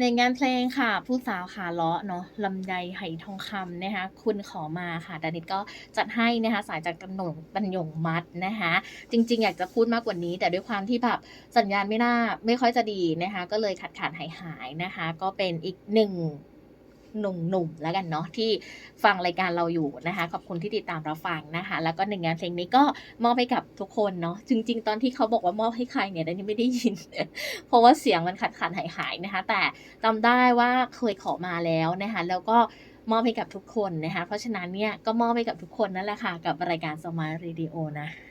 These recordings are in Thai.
ในงานเพลงค่ะ ผู้สาวขาเลาะเนาะลำไยไหทองคำนะคะ คุณขอมาค่ะดานิดก็จัดให้นะคะ สายจากตันหนงตันหยงมัดนะคะ จริง ๆ อยากจะพูดมากกว่านี้ แต่ด้วยความที่แบบสัญญาณไม่น่าไม่ค่อยจะดีนะคะ ก็เลยขาดขาดหายๆนะคะ ก็เป็นอีกหนึ่ง หนุ่มๆแล้วกันเนาะที่ฟังรายการเราอยู่นะคะ ขอบคุณที่ติดตามเรับฟังนะคะ แล้วก็หนึ่งงานเพลงนี้ก็มอบให้กับทุกคนเนาะจริง ๆ ตอนที่เขาบอกว่ามอบให้ใครเนี่ยดานิชไม่ได้ยิน เพราะว่าเสียงมันขาดๆหายๆนะคะ แต่จำได้ว่าเคยขอมาแล้วนะคะ แล้วก็มอบให้กับทุกคนนะคะ เพราะฉะนั้นเนี่ยก็มอบให้กับทุกคนนั่นแหละค่ะกับรายการ Smile Radio นะ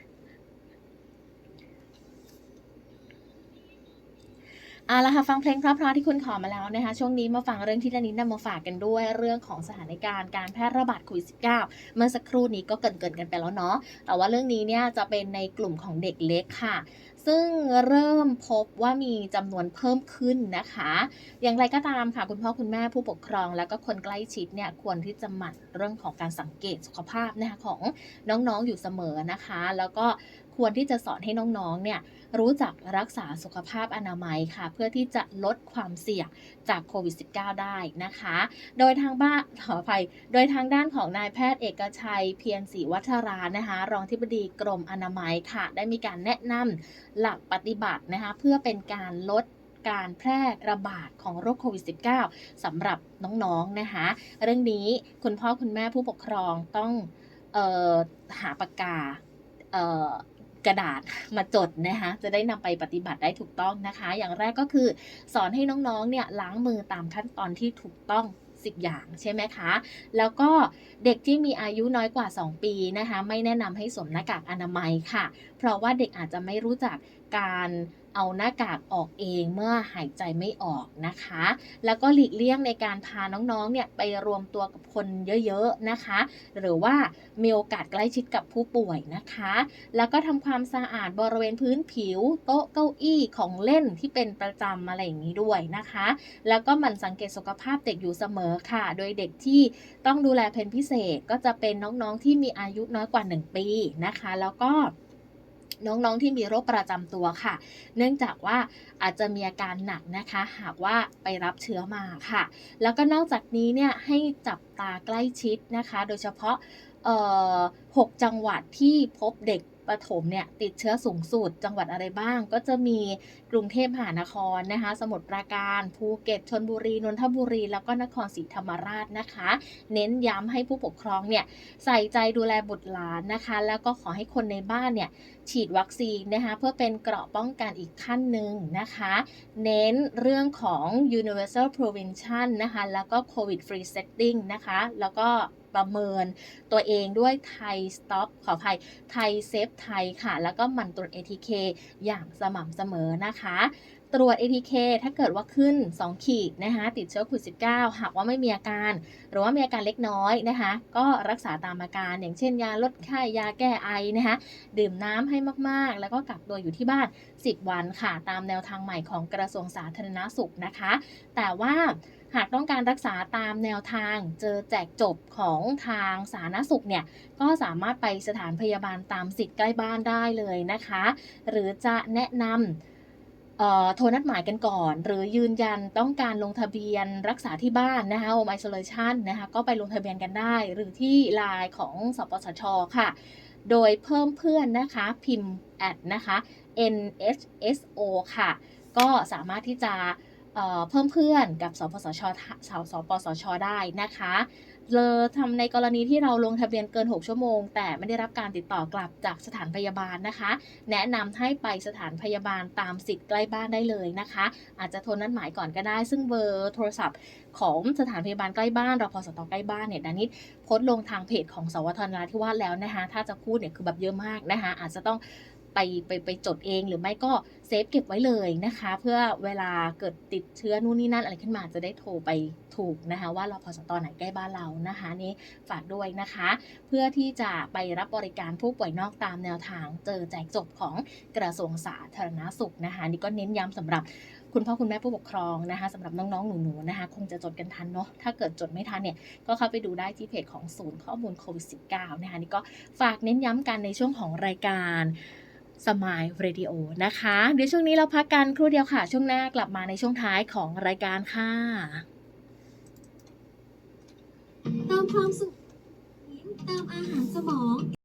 เอาละค่ะฟังเพลงเพราะๆที่คุณขอมาแล้วนะคะ ช่วงนี้มาฟังเรื่องที่ดานิชนำมาฝากกันด้วย เรื่องของสถานการณ์การแพร่ระบาดโควิด -19 เมื่อสักครู่นี้ก็เกินๆกันไปแล้วเนาะแต่ว่าเรื่องนี้เนี่ยจะเป็นในกลุ่มของเด็กเล็กค่ะ ซึ่งเริ่มพบว่ามีจำนวนเพิ่มขึ้นนะคะ อย่างไรก็ตามค่ะ คุณพ่อคุณแม่ผู้ปกครอง แล้วก็คนใกล้ชิดเนี่ยควรที่จะหมั่นเรื่องของการสังเกตสุขภาพนะคะของน้องๆอยู่เสมอนะคะ แล้วก็ ควรที่จะสอนให้น้องๆ เนี่ยรู้จักรักษาสุขภาพอนามัยค่ะ เพื่อที่จะลดความเสี่ยงจากโควิด -19 ได้นะคะ โดยทางบ้านขออภัย โดยทางด้านของนายแพทย์เอกชัย เพียรศรีวัฒรานะคะ รองอธิบดีกรมอนามัยค่ะ ได้มีการแนะนำหลักปฏิบัตินะคะ เพื่อเป็นการลดการแพร่ระบาดของโรคโควิด -19 สำหรับน้องๆนะคะ เรื่องนี้คุณพ่อคุณแม่ผู้ปกครองต้องออหาปากกาเกระดาษมาจดนะคะจะได้นำไปปฏิบัติได้ถูกต้องนะคะ อย่างแรกก็คือสอนให้น้องๆเนี่ยล้างมือตามขั้นตอนที่ถูกต้อง10 อย่างใช่ไหมคะ แล้วก็เด็กที่มีอายุน้อยกว่า 2 ปีนะคะ ไม่แนะนำให้สวมหน้ากากอนามัยค่ะ เพราะว่าเด็กอาจจะไม่รู้จักการเอาหน้ากากออกเองเมื่อหายใจไม่ออกนะคะ แล้วก็หลีกเลี่ยงในการพาน้องๆ เนี่ยไปรวมตัวกับคนเยอะๆ นะคะ หรือว่ามีโอกาสใกล้ชิดกับผู้ป่วยนะคะ แล้วก็ทำความสะอาดบริเวณพื้นผิว โต๊ะเก้าอี้ของเล่นที่เป็นประจำอะไรอย่างงี้ด้วยนะคะ แล้วก็หมั่นสังเกตสุขภาพเด็กอยู่เสมอค่ะ โดยเด็กที่ต้องดูแลเป็นพิเศษก็จะเป็นน้องๆ ที่มีอายุน้อยกว่า 1 ปีนะคะ แล้วก็ น้องๆที่มีโรคประจำตัวค่ะ เนื่องจากว่าอาจจะมีอาการหนักนะคะ หากว่าไปรับเชื้อมาค่ะ แล้วก็นอกจากนี้เนี่ยให้จับตาใกล้ชิดนะคะ โดยเฉพาะ6จังหวัดที่พบเด็ก ประถมเนี่ยติดเชื้อสูงสุดจังหวัดอะไรบ้าง ก็จะมีกรุงเทพมหานครนะคะ สมุทรปราการภูเก็ตชลบุรีนนทบุรีแล้วก็นครศรีธรรมราชนะคะ เน้นย้ำให้ผู้ปกครองเนี่ยใส่ใจดูแลบุตรหลานนะคะ แล้วก็ขอให้คนในบ้านเนี่ยฉีดวัคซีนนะคะเพื่อเป็นเกราะป้องกันอีกขั้นหนึ่งนะคะ เน้นเรื่องของ universal prevention นะคะ แล้วก็ covid free setting นะคะ แล้วก็ประเมินตัวเองด้วยไทย Stop ขออภัยไทยเซฟไทยค่ะ แล้วก็มันตรวจ ATK อย่างสม่ำเสมอนะคะตรวจ ATK ถ้าเกิดว่าขึ้น 2 ขีดนะคะติดเชื้อโควิด -19 หากว่าไม่มีอาการ หรือว่ามีอาการเล็กน้อยนะคะก็รักษาตามอาการ อย่างเช่นยาลดไข้ยาแก้ไอนะคะดื่มน้ำให้มากๆ แล้วก็กักตัวอยู่ที่บ้าน 10 วันค่ะ ตามแนวทางใหม่ของกระทรวงสาธารณสุขนะคะ แต่ว่า หากต้องการรักษาตามแนวทางเจอแจกจบของทางสาธารณสุขเนี่ยก็สามารถไปสถานพยาบาลตามสิทธิ์ใกล้บ้านได้เลยนะคะ หรือจะแนะนำเอ่อโทรนัดหมายกันก่อน หรือยืนยันต้องการลงทะเบียนรักษาที่บ้านนะคะ Home Isolation นะคะก็ไปลงทะเบียนกันได้ หรือที่ LINE ของสปสช.ค่ะโดยเพิ่มเพื่อนนะคะพิมพ์แอดนะคะ NHSO ค่ะ ก็สามารถที่จะ เพิ่มเพื่อนกับสปสช.ทสสปสช.ได้นะคะเลอทำในกรณีที่เราลงทะเบียนเกิน 6 ชั่วโมง แต่ไม่ได้รับการติดต่อกลับจากสถานพยาบาลนะคะ แนะนำให้ไปสถานพยาบาลตามสิทธิ์ใกล้บ้านได้เลยนะคะ อาจจะโทรนัดหมายก่อนก็ได้ ซึ่งเบอร์โทรศัพท์ของสถานพยาบาลใกล้บ้านรพสตใกล้บ้านเนี่ยดานิชโพสต์ลงทางเพจของสวทนราธิวาสแล้วนะคะ ถ้าจะพูดเนี่ยคือแบบเยอะมากนะคะ อาจจะต้อง ไปไปไปจดเองหรือไม่ก็เซฟเก็บไว้เลยนะคะ เพื่อเวลาเกิดติดเชื้อนู่นนี่นั่นอะไรขึ้นมาจะได้โทรไปถูกนะคะ ว่ารพอสตอไหนใกล้บ้านเรานะคะนี่ฝากด้วยนะคะ เพื่อที่จะไปรับบริการผู้ป่วยนอกตามแนวทาง เจอแจกจบของกระทรวงสาธารณสุขนะคะนี่ก็เน้นย้ำสำหรับคุณพ่อคุณแม่ผู้ปกครองนะคะสำหรับน้องๆ หนูๆนะคะ คงจะจดกันทันเนาะถ้าเกิดจดไม่ทันเนี่ย ก็เข้าไปดูได้ที่เพจของศูนย์ข้อมูลโควิด -19 นะคะนี่ก็ฝากเน้นย้ำกันในช่วงของรายการ สมายเรดิโอนะคะ เดี๋ยวช่วงนี้เราพักกันครู่เดียวค่ะ ช่วงหน้ากลับมาในช่วงท้ายของรายการค่ะเติมความสุข เติมอาหารสมอง